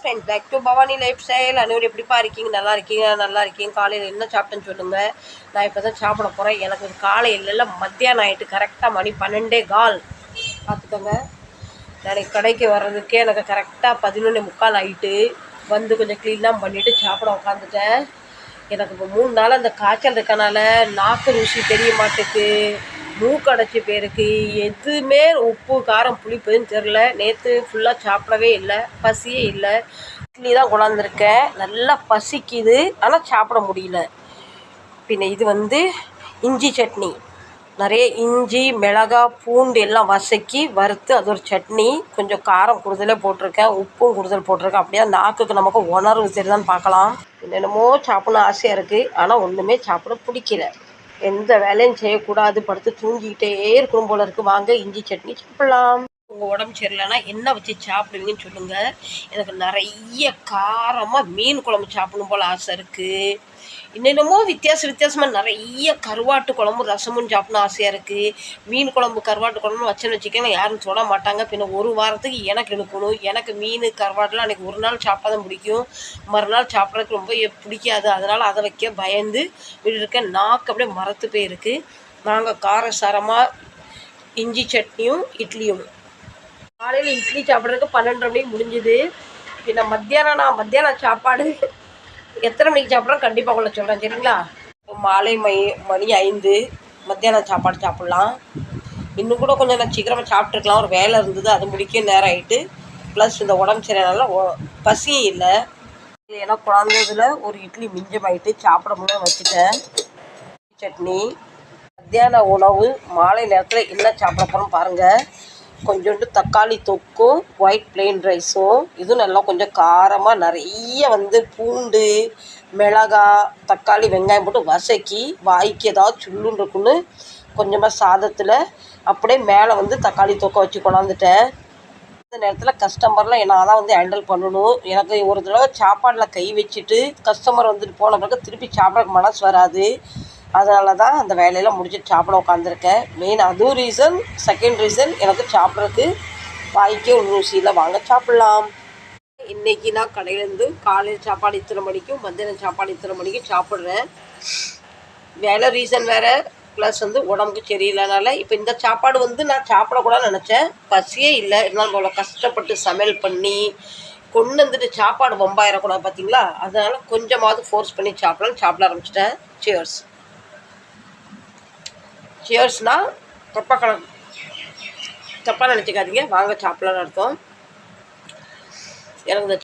Friends back to Bhavani lifestyle அனைவரும் எப்படிப்பா இருக்கீங்க? நல்லா இருக்கீங்க? நல்லா இருக்கீங்க? காலையில் என்ன சாப்பிட்டேன்னு சொல்லுங்கள் நான் இப்போ தான் சாப்பிட போகிறேன் எனக்கு இது காலையில் மத்தியானம் ஆகிட்டு கரெக்டாக மணி பன்னெண்டே கால். பார்த்துக்கோங்க. நாளைக்கு கடைக்கு வர்றதுக்கே எனக்கு கரெக்டாக பதினொன்று முக்கால் ஆகிட்டு வந்து கொஞ்சம் க்ளீன்லாம் பண்ணிவிட்டு சாப்பிட உட்காந்துட்டேன். எனக்கு இப்போ மூணு நாள் அந்த காய்ச்சல் இருக்கனால நாக்கு ருசி தெரிய மாட்டேக்கு மூக்கு அடைச்சி எதுவுமே உப்பு காரம் புளிப்புன்னு தெரில நேற்று ஃபுல்லாக சாப்பிடவே இல்லை. பசியே இல்லை. இட்லி தான் கொண்டாந்துருக்கேன். நல்லா பசிக்குது. ஆனால் சாப்பிட முடியல. பின்ன இது வந்து இஞ்சி சட்னி. நிறைய இஞ்சி மிளகா பூண்டு எல்லாம் வசக்கி வறுத்து அது ஒரு சட்னி. கொஞ்சம் காரம் கூடுதலே போட்டிருக்கேன். உப்பும் கூடுதல் போட்டிருக்கேன். அப்படியே நாக்குக்கு நமக்கு உணர்வு தெரியுதான்னு பார்க்கலாம். என்னென்னமோ சாப்பிடணும் ஆசையாக இருக்குது ஆனால் ஒன்றுமே சாப்பிட பிடிக்கல. எந்த வேலையும் செய்யக்கூடாது படுத்து தூங்கிக்கிட்டே இருக்கணும் போல இருக்குது வாங்க இஞ்சி சட்னி சாப்பிட்லாம். உங்கள் உடம்பு சரியில்லைன்னா என்ன வச்சு சாப்பிடுவீங்கன்னு சொல்லுங்கள் எனக்கு நிறைய காரமாக மீன் குழம்பு சாப்பிடணும் போல் ஆசை இருக்குது என்னென்னமோ வித்தியாச வித்தியாசமாக நிறைய கருவாட்டு குழம்பு ரசமும் சாப்பிடணும் ஆசையாக இருக்குது மீன் குழம்பு கருவாட்டு குழம்பு வச்சேன்னு வச்சுக்கோங்க யாரும் சொல்ல மாட்டாங்க. பின்ன ஒரு வாரத்துக்கு எனக்கு இழுக்கணும் எனக்கு மீன் கருவாட்டுலாம் அன்றைக்கி ஒரு நாள் சாப்பிட்டா தான் பிடிக்கும். மறுநாள் சாப்பிட்றதுக்கு ரொம்ப பிடிக்காது. அதனால் அதை வைக்க பயந்து இருக்க நாக்கு அப்படியே மரத்து போயிருக்கு. நாங்கள் காரசாரமாக இஞ்சி சட்னியும் இட்லியும். காலையில் இட்லி சாப்பிட்றதுக்கு பன்னெண்டரை மணிக்கு முடிஞ்சுது. பின்ன மத்தியானம் நான் மத்தியானம் சாப்பாடு. எத்தனை மணிக்கு சாப்பிட்றோம்? கண்டிப்பாக உங்களை சொல்கிறேன் சரிங்களா? இப்போ மாலை மணி மணி ஐந்து. மத்தியானம் சாப்பாடு சாப்பிட்லாம். இன்னும் கூட கொஞ்சம் நான் சீக்கிரமாக சாப்பிட்ருக்கலாம் ஒரு வேலை இருந்தது. அது முடிக்க நேரம் ஆகிட்டு ப்ளஸ் இந்த உடம்பு சரியானால பசியும் இல்லை. ஏன்னா குழந்ததுல ஒரு இட்லி மிஞ்சமாயிட்டு சாப்பிட முடியும் வச்சுட்டேன். சட்னி மத்தியான உணவு மாலை நேரத்தில் என்ன சாப்பிட போகிறோம் பாருங்கள் கொஞ்சோண்டு தக்காளி தொக்கும் ஒயிட் பிளெயின் ரைஸும் இதுவும் நல்லா கொஞ்சம் காரமாக நிறைய வந்து பூண்டு மிளகா தக்காளி வெங்காயம் போட்டு வசக்கி வாய்க்கு ஏதாவது சுள்ளுன்னு இருக்குன்னு கொஞ்சமாக சாதத்தில் அப்படியே மேலே வந்து தக்காளி தொக்கை வச்சு கொண்டாந்துட்டேன். இந்த நேரத்தில் கஸ்டமர்லாம் நான் தான் வந்து ஹேண்டில் பண்ணணும். எனக்கு ஒரு தடவை சாப்பாடில் கை வச்சுட்டு கஸ்டமர் வந்துட்டு போன பிறகு திருப்பி சாப்பிட மனசு வராது. அதனால தான் அந்த வேலையெல்லாம் முடிச்சுட்டு சாப்பிட உட்காந்துருக்கேன் மெயின் அதுவும் ரீசன் செகண்ட் ரீசன் எனக்கு சாப்பிட்றதுக்கு வாய்க்கே ஒரு ருசியில் வாங்க சாப்பிட்லாம். இன்றைக்கி நான் கடையிலேருந்து காலையில் சாப்பாடு இத்தனை மணிக்கும் மத்தியானம் சாப்பாடு இத்தனை மணிக்கும் சாப்பிட்றேன். வேலை ரீசன் வேறு. ப்ளஸ் வந்து உடம்புக்கு சரியில்லைனால இப்போ இந்த சாப்பாடு வந்து நான் சாப்பிடக்கூடாதுன்னு நினச்சேன். பசியே இல்லை. இருந்தாலும் அவ்வளோ கஷ்டப்பட்டு சமையல் பண்ணி கொண்டு வந்துட்டு சாப்பாடு பம்பாயிடக்கூடாது பார்த்தீங்களா அதனால் கொஞ்சமாவது ஃபோர்ஸ் பண்ணி சாப்பிடலாம்னு சாப்பிட ஆரம்பிச்சிட்டேன். சேர்ஸ் சியர்ஸ்னால் தப்பாக கல தப்பாக நினச்சிக்காதீங்க. வாங்க சாப்பிடலான்னு அர்த்தம் எனக்கு இந்த